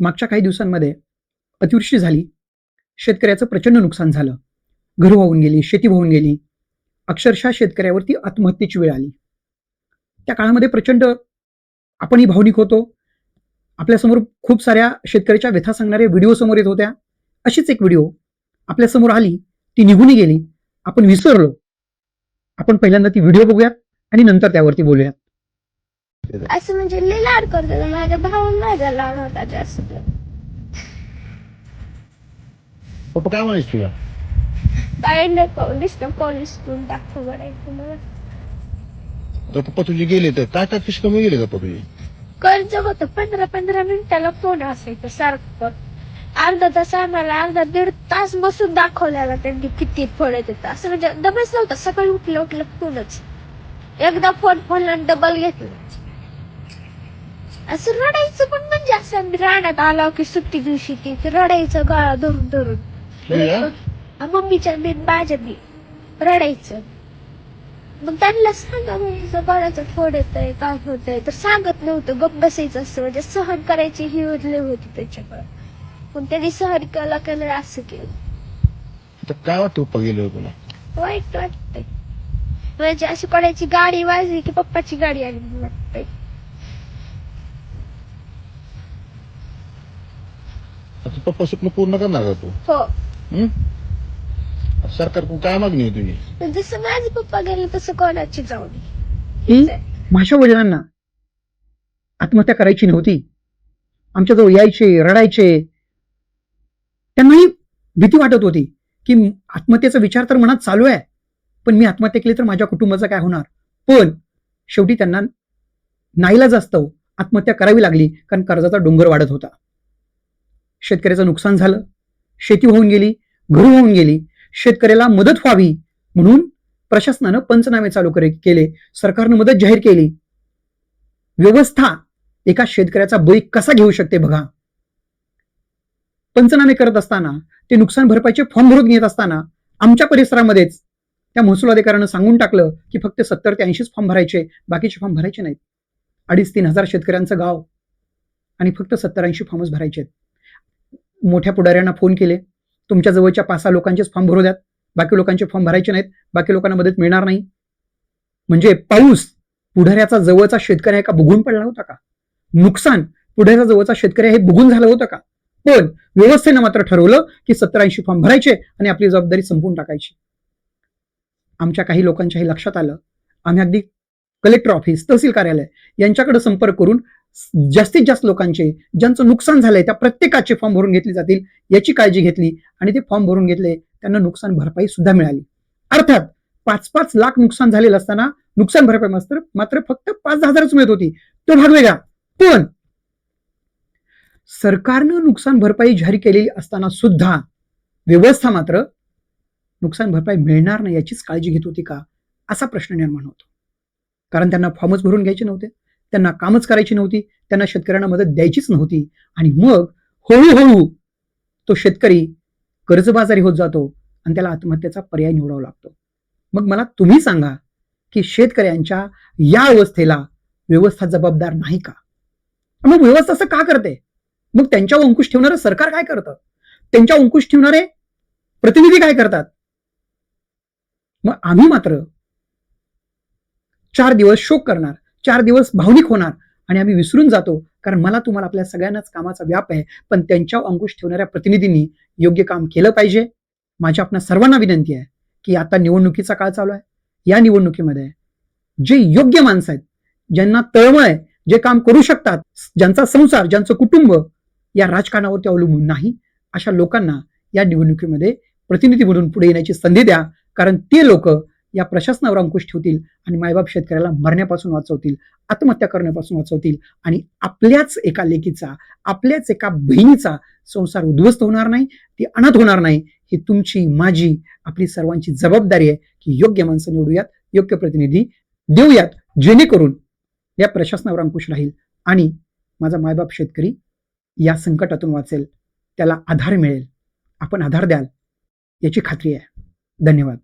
मागच्या काही दिवसांमध्ये अतिवृष्टी झाली. शेतकऱ्याचं प्रचंड नुकसान झालं. घर वाहून गेली शेती वाहून गेली. अक्षरशः शेतकऱ्यावरती आत्महत्येची वेळ आली. त्या काळामध्ये प्रचंड आपणही भावनिक होतो. आपल्यासमोर खूप साऱ्या शेतकऱ्याच्या व्यथा सांगणाऱ्या व्हिडिओ समोर येत होत्या. अशीच एक व्हिडिओ आपल्यासमोर आली. ती निघूनही गेली. आपण विसरलो. आपण पहिल्यांदा ती व्हिडिओ बघूयात आणि नंतर त्यावरती बोलूयात. असं म्हणजे लय लाड करतो माझ्या भाऊन माझा लाड होता जास्त. पप्पा काय म्हणायचं तुला? काय नको बघायचं मला. तर पप्पा तुझे गेले तर टाटा फिश कमी गेले का पप्पा? तुझे कर्ज होतं. पंधरा पंधरा मिनिटाला फोन असायचं सारखं. अर्धा तास आम्हाला अर्धा दीड तास बसून दाखवल्याला त्यांनी किती पडत येतं असं म्हणजे दमच नव्हता. सकाळी उठलं उठलं फोनच एकदा फोन फोनला डबल घेतलं. असं रडायचं पण म्हणजे असं आम्ही रानात आलो की सुट्टी दिवशी की रडायचं गाळा धरून धरून. आ, मम्मीच्या मी माझ्या मी रडायचं. मग त्यांना सांगा मम्मीचं बाळाचं फोड येतंय काय होतंय? तर सांगत नव्हतं. गप बसायचं असं म्हणजे सहन करायची ही उरली होती त्याच्याकडे पण त्यांनी सहन केला केलं असं केलं. तर काय वाटतं पप्पा गेले तुला वाईट वाटतंय. म्हणजे अशी कोणाची गाडी वाजली की पप्पाची गाडी आली वाटतंय. आता पप्पा स्वप्न पूर्ण करणार का तू. हो. हं? सरकारकडून काय मागणी आहे तुझी? जसं माझे पप्पा गेले तसं कोणाची जाऊ ही? माझ्या वडिलांना आत्महत्या करायची नव्हती. आमच्याजवळ यायचे रडायचे. त्यांनाही भीती वाटत होती की आत्महत्येचा विचार तर मनात चालू आहे पण मी आत्महत्या केली तर माझ्या कुटुंबाचं काय होणार? पण शेवटी त्यांना नाईलाज असतं. आत्महत्या करावी लागली कारण कर्जाचा डोंगर वाढत होता. शेतकऱ्याचं नुकसान झालं शेती होऊन गेली घरं होऊन गेली शेतकऱ्याला मदत व्हावी म्हणून प्रशासनानं पंचनामे चालू करे- केले सरकारनं मदत जाहीर केली. व्यवस्था एका शेतकऱ्याचा बळी कसा घेऊ शकते बघा. पंचनामे करत असताना ते नुकसान भरपाईचे फॉर्म भरून घेत असताना आमच्या परिसरामध्येच त्या महसूल अधिकाऱ्यानं सांगून टाकलं की फक्त सत्तर ते ऐंशीच फॉर्म भरायचे बाकीचे फॉर्म भरायचे नाहीत. अडीच तीन हजार शेतकऱ्यांचं गाव आणि फक्त सत्तर ऐंशी फॉर्मच भरायचे आहेत मोठ्या पुढाऱ्यांना फोन केले. तुमच्या जवळच्या पाच सहा लोकांचेच फॉर्म भरू द्यात. बाकी लोकांचे फॉर्म भरायचे नाहीत. बाकी लोकांना मदत मिळणार नाही. म्हणजे पाऊस पुढाऱ्याचा जवळचा शेतकरी आहे का बघून पडला होता का? नुकसान पुढाऱ्याचा जवळचा शेतकरी हे बघून झालं होतं का? पण व्यवस्थेनं मात्र ठरवलं की सत्तरऐंशी फॉर्म भरायचे आणि आपली जबाबदारी संपून टाकायची. आमच्या काही लोकांच्याही लक्षात आलं. आम्ही अगदी कलेक्टर ऑफिस तहसील कार्यालय यांच्याकडे संपर्क करून जास्तीत जास्त लोकांचे ज्यांचं नुकसान झालंय त्या प्रत्येकाचे फॉर्म भरून घेतले जातील याची काळजी घेतली आणि ते फॉर्म भरून घेतले त्यांना नुकसान भरपाई सुद्धा मिळाली. अर्थात पाच पाच लाख नुकसान झालेलं असताना नुकसान भरपाई मात्र मात्र फक्त पाच दहा हजारच मिळत होती. तो भाग वेगळा. पण सरकारनं नुकसान भरपाई जाहीर केलेली असताना सुद्धा व्यवस्था मात्र नुकसान भरपाई मिळणार नाही याचीच काळजी घेत होती का असा प्रश्न निर्माण होतो. कारण त्यांना फॉर्मच भरून घ्यायचे नव्हते. त्यांना कामच करायची नव्हती त्यांना शेतकऱ्यांना मदत द्यायचीच नव्हती. आणि मग हळूहळू तो शेतकरी कर्जबाजारी होत जातो आणि त्याला आत्महत्येचा पर्याय निवडावा लागतो. मग मला तुम्ही सांगा की शेतकऱ्यांच्या या अवस्थेला व्यवस्था जबाबदार नाही का? मग व्यवस्था असं का करते? मग त्यांच्यावर अंकुश ठेवणारं सरकार काय करतं? त्यांच्या अंकुश ठेवणारे प्रतिनिधी काय करतात? मग आम्ही मात्र चार दिवस शोक करणार. चार दिवस भावनिक होणार आणि आम्ही विसरून जातो कारण मला तुम्हाला आपल्या सगळ्यांनाच कामाचा व्याप आहे पण त्यांच्या अंकुश ठेवणाऱ्या प्रतिनिधींनी योग्य काम केलं पाहिजे. माझ्या आपल्या सर्वांना विनंती आहे की आता निवडणुकीचा काळ चालू आहे. या निवडणुकीमध्ये जे योग्य माणसं आहेत ज्यांना तळमळ आहे जे काम करू शकतात ज्यांचा संसार ज्यांचं कुटुंब या राजकारणावरती अवलंबून नाही अशा लोकांना या निवडणुकीमध्ये प्रतिनिधी म्हणून पुढे येण्याची संधी द्या कारण ते लोक या प्रशासनावर अंकुश ठेवतील आणि मायबाप शेतकऱ्याला मरण्यापासून वाचवतील आत्महत्या करण्यापासून वाचवतील आणि आपल्याच एका लेकीचा आपल्याच एका बहिणीचा संसार उद्ध्वस्त होणार नाही ती अनाथ होणार नाही ही तुमची माझी आपली सर्वांची जबाबदारी आहे की योग्य माणसं निवडूयात योग्य प्रतिनिधी देऊयात जेणेकरून या प्रशासनावर अंकुश राहील आणि माझा मायबाप शेतकरी या संकटातून वाचेल त्याला आधार मिळेल आपण आधार द्याल याची खात्री आहे. धन्यवाद.